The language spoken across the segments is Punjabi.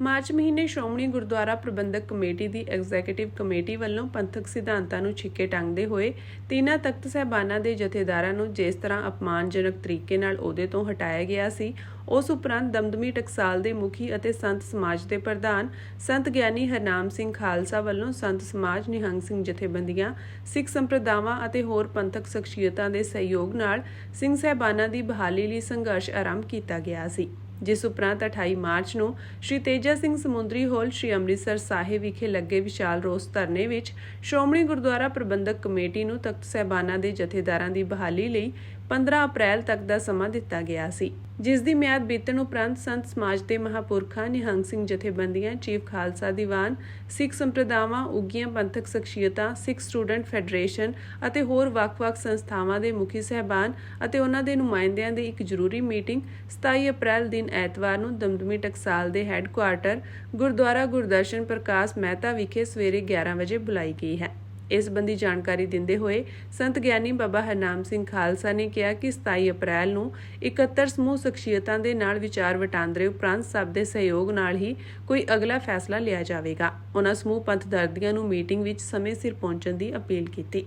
ਮਾਰਚ ਮਹੀਨੇ ਸ਼੍ਰੋਮਣੀ ਗੁਰਦੁਆਰਾ ਪ੍ਰਬੰਧਕ ਕਮੇਟੀ ਦੀ ਐਗਜ਼ੀਕਿਊਟਿਵ ਕਮੇਟੀ ਵੱਲੋਂ ਪੰਥਕ ਸਿਧਾਂਤਾਂ ਨੂੰ ਛਿੱਕੇ ਟੰਗਦੇ ਹੋਏ ਤਿੰਨਾਂ ਤਖਤ ਸਹਿਬਾਨਾਂ ਦੇ ਜਥੇਦਾਰਾਂ ਨੂੰ ਜਿਸ ਤਰ੍ਹਾਂ ਅਪਮਾਨਜਨਕ ਤਰੀਕੇ ਨਾਲ ਉਹਦੇ ਤੋਂ ਹਟਾਇਆ ਗਿਆ ਸੀ, ਉਸ ਉਪਰੰਤ ਦਮਦਮੀ ਟਕਸਾਲ ਦੇ ਮੁਖੀ ਅਤੇ ਸੰਤ ਸਮਾਜ ਦੇ ਪ੍ਰਧਾਨ ਸੰਤ ਗਿਆਨੀ ਹਰਨਾਮ ਸਿੰਘ ਖਾਲਸਾ ਵੱਲੋਂ ਸੰਤ ਸਮਾਜ ਨਿਹੰਗ ਸਿੰਘ ਜਥੇਬੰਦੀਆਂ, ਸਿੱਖ ਸੰਪਰਦਾਵਾਂ ਅਤੇ ਹੋਰ ਪੰਥਕ ਸ਼ਖਸੀਅਤਾਂ ਦੇ ਸਹਿਯੋਗ ਨਾਲ ਸਿੰਘ ਸਹਿਬਾਨਾਂ ਦੀ ਬਹਾਲੀ ਲਈ ਸੰਘਰਸ਼ ਆਰੰਭ ਕੀਤਾ ਗਿਆ ਸੀ। ਜਿਸ ਉਪਰੰਤ 28 ਮਾਰਚ ਨੂੰ ਸ਼੍ਰੀ ਤੇਜਾ ਸਿੰਘ ਸਮੁੰਦਰੀ ਹਾਲ ਸ਼੍ਰੀ ਅੰਮ੍ਰਿਤਸਰ ਸਾਹਿਬ ਵਿਖੇ ਲੱਗੇ ਵਿਸ਼ਾਲ ਰੋਸ ਧਰਨੇ ਵਿੱਚ ਸ਼੍ਰੋਮਣੀ ਗੁਰਦੁਆਰਾ ਪ੍ਰਬੰਧਕ ਕਮੇਟੀ ਨੂੰ ਤਖਤ ਸਹਿਬਾਨਾਂ ਦੇ ਜਥੇਦਾਰਾਂ ਦੀ ਬਹਾਲੀ ਲਈ 15 ਅਪ੍ਰੈਲ ਤੱਕ ਦਾ ਸਮਾਂ ਦਿੱਤਾ ਗਿਆ ਸੀ, ਜਿਸ ਦੀ ਮਿਆਦ ਬੀਤਣ ਉਪਰੰਤ ਸੰਤ ਸਮਾਜ ਦੇ ਮਹਾਪੁਰਖਾਂ ਨਿਹੰਗ ਸਿੰਘ ਜਥੇਬੰਦੀਆਂ, ਚੀਫ ਖਾਲਸਾ ਦੀਵਾਨ, ਸਿੱਖ ਸੰਪਰਦਾਵਾਂ ਉੱਗੀਆਂ ਪੰਥਕ ਸ਼ਖਸੀਅਤਾਂ, ਸਿੱਖ ਸਟੂਡੈਂਟ ਫੈਡਰੇਸ਼ਨ ਅਤੇ ਹੋਰ ਵੱਖ-ਵੱਖ ਸੰਸਥਾਵਾਂ ਦੇ ਮੁਖੀ ਸਹਿਬਾਨ ਅਤੇ ਉਹਨਾਂ ਦੇ ਨੁਮਾਇੰਦਿਆਂ ਦੀ ਇੱਕ ਜ਼ਰੂਰੀ ਮੀਟਿੰਗ 27 ਅਪ੍ਰੈਲ ਦਿਨ ਐਤਵਾਰ ਨੂੰ ਦਮਦਮੀ ਟਕਸਾਲ ਦੇ ਹੈੱਡਕੁਆਰਟਰ ਗੁਰਦੁਆਰਾ ਗੁਰਦਰਸ਼ਨ ਪ੍ਰਕਾਸ਼ ਮਹਿਤਾ ਵਿਖੇ ਸਵੇਰੇ 11 ਵਜੇ ਬੁਲਾਈ ਗਈ ਹੈ। ਇਸ ਸੰਬੰਧੀ ਜਾਣਕਾਰੀ ਦਿੰਦੇ ਹੋਏ ਸੰਤ ਗਿਆਨੀ ਬਾਬਾ ਹਰਨਾਮ ਸਿੰਘ ਖਾਲਸਾ ਨੇ ਕਿਹਾ ਕਿ 27 ਅਪ੍ਰੈਲ ਨੂੰ 71 ਸਮੂਹ ਸ਼ਖਸੀਅਤਾਂ ਦੇ ਨਾਲ ਵਿਚਾਰ ਵਟਾਂਦਰੇ ਉਪਰੰਤ ਸਭ ਦੇ ਸਹਿਯੋਗ ਨਾਲ ਹੀ ਕੋਈ ਅਗਲਾ ਫੈਸਲਾ ਲਿਆ ਜਾਵੇਗਾ। ਉਹਨਾਂ ਸਮੂਹ ਪੰਥ ਦਰਦੀਆਂ ਨੂੰ ਮੀਟਿੰਗ ਵਿੱਚ ਸਮੇਂ ਸਿਰ ਪਹੁੰਚਣ ਦੀ ਅਪੀਲ ਕੀਤੀ।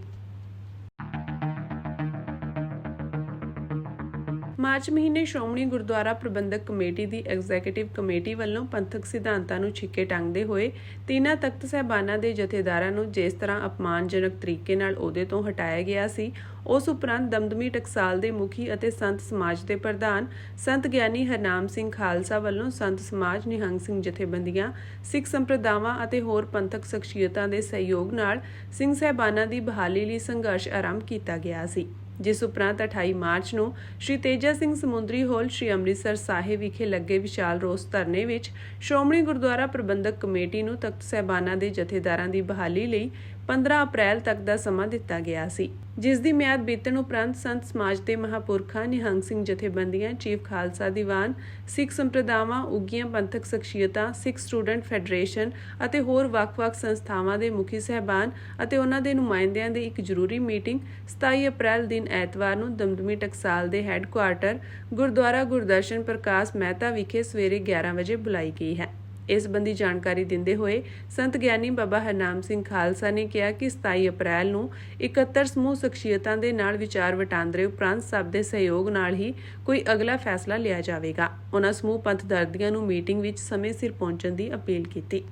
ਮਾਰਚ ਮਹੀਨੇ ਸ਼੍ਰੋਮਣੀ ਗੁਰਦੁਆਰਾ ਪ੍ਰਬੰਧਕ ਕਮੇਟੀ ਦੀ ਐਗਜ਼ੀਕਿਊਟਿਵ ਕਮੇਟੀ ਵੱਲੋਂ ਪੰਥਕ ਸਿਧਾਂਤਾਂ ਨੂੰ ਛਿੱਕੇ ਟੰਗਦੇ ਹੋਏ ਤਿੰਨਾਂ ਤਖਤ ਸਹਿਬਾਨਾਂ ਦੇ ਜਥੇਦਾਰਾਂ ਨੂੰ ਜਿਸ ਤਰ੍ਹਾਂ ਅਪਮਾਨਜਨਕ ਤਰੀਕੇ ਨਾਲ ਉਹਦੇ ਤੋਂ ਹਟਾਇਆ ਗਿਆ ਸੀ, ਉਸ ਉਪਰੰਤ ਦਮਦਮੀ ਟਕਸਾਲ ਦੇ ਮੁਖੀ ਅਤੇ ਸੰਤ ਸਮਾਜ ਦੇ ਪ੍ਰਧਾਨ ਸੰਤ ਗਿਆਨੀ ਹਰਨਾਮ ਸਿੰਘ ਖਾਲਸਾ ਵੱਲੋਂ ਸੰਤ ਸਮਾਜ ਨਿਹੰਗ ਸਿੰਘ ਜਥੇਬੰਦੀਆਂ, ਸਿੱਖ ਸੰਪਰਦਾਵਾਂ ਅਤੇ ਹੋਰ ਪੰਥਕ ਸ਼ਖਸੀਅਤਾਂ ਦੇ ਸਹਿਯੋਗ ਨਾਲ ਸਿੰਘ ਸਹਿਬਾਨਾਂ ਦੀ ਬਹਾਲੀ ਲਈ ਸੰਘਰਸ਼ ਆਰੰਭ ਕੀਤਾ ਗਿਆ ਸੀ। ਜਿਸ ਉਪਰੰਤ 28 ਮਾਰਚ ਨੂੰ ਸ਼੍ਰੀ ਤੇਜਾ ਸਿੰਘ ਸਮੁੰਦਰੀ ਹਾਲ ਸ਼੍ਰੀ ਅੰਮ੍ਰਿਤਸਰ ਸਾਹਿਬ ਵਿਖੇ ਲੱਗੇ ਵਿਸ਼ਾਲ ਰੋਸ ਧਰਨੇ ਵਿੱਚ ਸ਼੍ਰੋਮਣੀ ਗੁਰਦੁਆਰਾ ਪ੍ਰਬੰਧਕ ਕਮੇਟੀ ਨੂੰ ਤਖਤ ਸਹਿਬਾਨਾਂ ਦੇ ਜਥੇਦਾਰਾਂ ਦੀ ਬਹਾਲੀ ਲਈ 15 ਅਪ੍ਰੈਲ ਤੱਕ ਦਾ ਸਮਾਂ ਦਿੱਤਾ ਗਿਆ ਸੀ, ਜਿਸ ਦੀ ਮਿਆਦ ਬੀਤਣ ਉਪਰੰਤ ਸੰਤ ਸਮਾਜ ਦੇ ਮਹਾਪੁਰਖਾਂ ਨਿਹੰਗ ਸਿੰਘ ਜਥੇਬੰਦੀਆਂ, ਚੀਫ ਖਾਲਸਾ ਦੀਵਾਨ, ਸਿੱਖ ਸੰਪਰਦਾਵਾਂ ਉੱਗੀਆਂ ਪੰਥਕ ਸ਼ਖਸੀਅਤਾਂ, ਸਿੱਖ ਸਟੂਡੈਂਟ ਫੈਡਰੇਸ਼ਨ ਅਤੇ ਹੋਰ ਵੱਖ-ਵੱਖ ਸੰਸਥਾਵਾਂ ਦੇ ਮੁਖੀ ਸਹਿਬਾਨ ਅਤੇ ਉਹਨਾਂ ਦੇ ਨੁਮਾਇੰਦਿਆਂ ਦੀ ਇੱਕ ਜ਼ਰੂਰੀ ਮੀਟਿੰਗ 27 ਅਪ੍ਰੈਲ ਦਿਨ ਐਤਵਾਰ ਨੂੰ ਦਮਦਮੀ ਟਕਸਾਲ ਦੇ ਹੈੱਡਕੁਆਰਟਰ ਗੁਰਦੁਆਰਾ ਗੁਰਦਰਸ਼ਨ ਪ੍ਰਕਾਸ਼ ਮਹਿਤਾ ਵਿਖੇ ਸਵੇਰੇ 11 ਵਜੇ ਬੁਲਾਈ ਗਈ ਹੈ। ਇਸ ਸੰਬੰਧੀ ਜਾਣਕਾਰੀ ਦਿੰਦੇ ਹੋਏ ਸੰਤ ਗਿਆਨੀ ਬਾਬਾ ਹਰਨਾਮ ਸਿੰਘ ਖਾਲਸਾ ਨੇ ਕਿਹਾ ਕਿ 27 ਅਪ੍ਰੈਲ ਨੂੰ 71 ਸਮੂਹ ਸ਼ਖਸੀਅਤਾਂ ਦੇ ਨਾਲ ਵਿਚਾਰ ਵਟਾਂਦਰੇ ਉਪਰੰਤ ਸਭ ਦੇ ਸਹਿਯੋਗ ਨਾਲ ਹੀ ਕੋਈ ਅਗਲਾ ਫੈਸਲਾ ਲਿਆ ਜਾਵੇਗਾ। ਉਹਨਾਂ ਸਮੂਹ ਪੰਥ ਦਰਦੀਆਂ ਨੂੰ ਮੀਟਿੰਗ ਵਿੱਚ ਸਮੇਂ ਸਿਰ ਪਹੁੰਚਣ ਦੀ ਅਪੀਲ ਕੀਤੀ।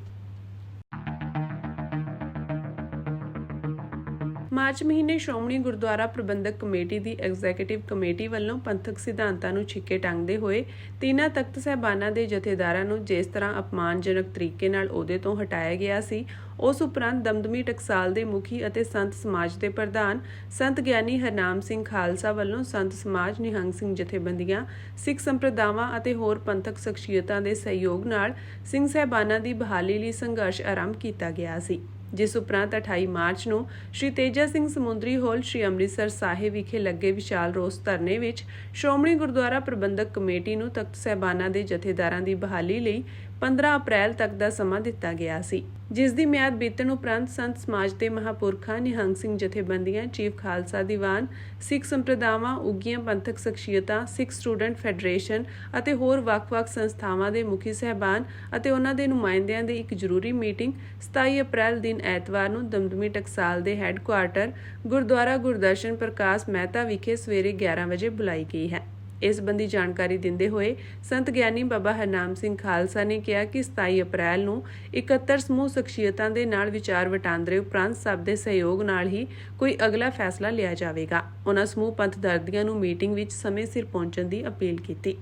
ਮਾਰਚ ਮਹੀਨੇ ਸ਼੍ਰੋਮਣੀ ਗੁਰਦੁਆਰਾ ਪ੍ਰਬੰਧਕ ਕਮੇਟੀ ਦੀ ਐਗਜ਼ੀਕਿਊਟਿਵ ਕਮੇਟੀ ਵੱਲੋਂ ਪੰਥਕ ਸਿਧਾਂਤਾਂ ਨੂੰ ਛਿੱਕੇ ਟੰਗਦੇ ਹੋਏ ਤਿੰਨਾਂ ਤਖਤ ਸਹਿਬਾਨਾਂ ਦੇ ਜਥੇਦਾਰਾਂ ਨੂੰ ਜਿਸ ਤਰ੍ਹਾਂ ਅਪਮਾਨਜਨਕ ਤਰੀਕੇ ਨਾਲ ਅਹੁਦੇ ਤੋਂ ਹਟਾਇਆ ਗਿਆ ਸੀ, ਉਸ ਉਪਰੰਤ ਦਮਦਮੀ ਟਕਸਾਲ ਦੇ ਮੁਖੀ ਅਤੇ ਸੰਤ ਸਮਾਜ ਦੇ ਪ੍ਰਧਾਨ ਸੰਤ ਗਿਆਨੀ ਹਰਨਾਮ ਸਿੰਘ ਖਾਲਸਾ ਵੱਲੋਂ ਸੰਤ ਸਮਾਜ ਨਿਹੰਗ ਸਿੰਘ ਜਥੇਬੰਦੀਆਂ, ਸਿੱਖ ਸੰਪਰਦਾਵਾਂ ਅਤੇ ਹੋਰ ਪੰਥਕ ਸ਼ਖਸੀਅਤਾਂ ਦੇ ਸਹਿਯੋਗ ਨਾਲ ਸਿੰਘ ਸਹਿਬਾਨਾਂ ਦੀ ਬਹਾਲੀ ਲਈ ਸੰਘਰਸ਼ ਆਰੰਭ ਕੀਤਾ ਗਿਆ ਸੀ। ਜਿਸ ਉਪਰੰਤ 28 ਮਾਰਚ ਨੂੰ ਸ਼੍ਰੀ ਤੇਜਾ ਸਿੰਘ ਸਮੁੰਦਰੀ ਹਾਲ ਸ਼੍ਰੀ ਅੰਮ੍ਰਿਤਸਰ ਸਾਹਿਬ ਵਿਖੇ ਲੱਗੇ ਵਿਸ਼ਾਲ ਰੋਸ ਧਰਨੇ ਵਿੱਚ ਸ਼੍ਰੋਮਣੀ ਗੁਰਦੁਆਰਾ ਪ੍ਰਬੰਧਕ ਕਮੇਟੀ ਨੂੰ ਤਖਤ ਸਹਿਬਾਨਾਂ ਦੇ ਜਥੇਦਾਰਾਂ ਦੀ ਬਹਾਲੀ ਲਈ 15 ਅਪ੍ਰੈਲ ਤੱਕ ਦਾ ਸਮਾਂ ਦਿੱਤਾ ਗਿਆ ਸੀ, ਜਿਸ ਦੀ ਮਿਆਦ ਬੀਤਣ ਉਪਰੰਤ ਸੰਤ ਸਮਾਜ ਦੇ ਮਹਾਪੁਰਖਾਂ ਨਿਹੰਗ ਸਿੰਘ ਜਥੇਬੰਦੀਆਂ, ਚੀਫ ਖਾਲਸਾ ਦੀਵਾਨ, ਸਿੱਖ ਸੰਪਰਦਾਵਾਂ ਉੱਗੀਆਂ ਪੰਥਕ ਸ਼ਖਸੀਅਤਾਂ, ਸਿੱਖ ਸਟੂਡੈਂਟ ਫੈਡਰੇਸ਼ਨ ਅਤੇ ਹੋਰ ਵੱਖ-ਵੱਖ ਸੰਸਥਾਵਾਂ ਦੇ ਮੁਖੀ ਸਹਿਬਾਨ ਅਤੇ ਉਹਨਾਂ ਦੇ ਨੁਮਾਇੰਦਿਆਂ ਦੀ ਇੱਕ ਜ਼ਰੂਰੀ ਮੀਟਿੰਗ 27 ਅਪ੍ਰੈਲ ਦਿਨ ਐਤਵਾਰ ਨੂੰ ਦਮਦਮੀ ਟਕਸਾਲ ਦੇ ਹੈੱਡਕੁਆਰਟਰ ਗੁਰਦੁਆਰਾ ਗੁਰਦਰਸ਼ਨ ਪ੍ਰਕਾਸ਼ ਮਹਿਤਾ ਵਿਖੇ ਸਵੇਰੇ 11 ਵਜੇ ਬੁਲਾਈ ਗਈ ਹੈ। ਇਸ ਸੰਬੰਧੀ ਜਾਣਕਾਰੀ ਦਿੰਦੇ ਹੋਏ ਸੰਤ ਗਿਆਨੀ ਬਾਬਾ ਹਰਨਾਮ ਸਿੰਘ ਖਾਲਸਾ ਨੇ ਕਿਹਾ ਕਿ 27 ਅਪ੍ਰੈਲ ਨੂੰ 71 ਸਮੂਹ ਸ਼ਖਸੀਅਤਾਂ ਦੇ ਨਾਲ ਵਿਚਾਰ ਵਟਾਂਦਰੇ ਉਪਰੰਤ ਸਭ ਦੇ ਸਹਿਯੋਗ ਨਾਲ ਹੀ ਕੋਈ ਅਗਲਾ ਫੈਸਲਾ ਲਿਆ ਜਾਵੇਗਾ। ਉਹਨਾਂ ਸਮੂਹ ਪੰਥ ਦਰਦੀਆਂ ਨੂੰ ਮੀਟਿੰਗ ਵਿੱਚ ਸਮੇਂ ਸਿਰ ਪਹੁੰਚਣ ਦੀ ਅਪੀਲ ਕੀਤੀ।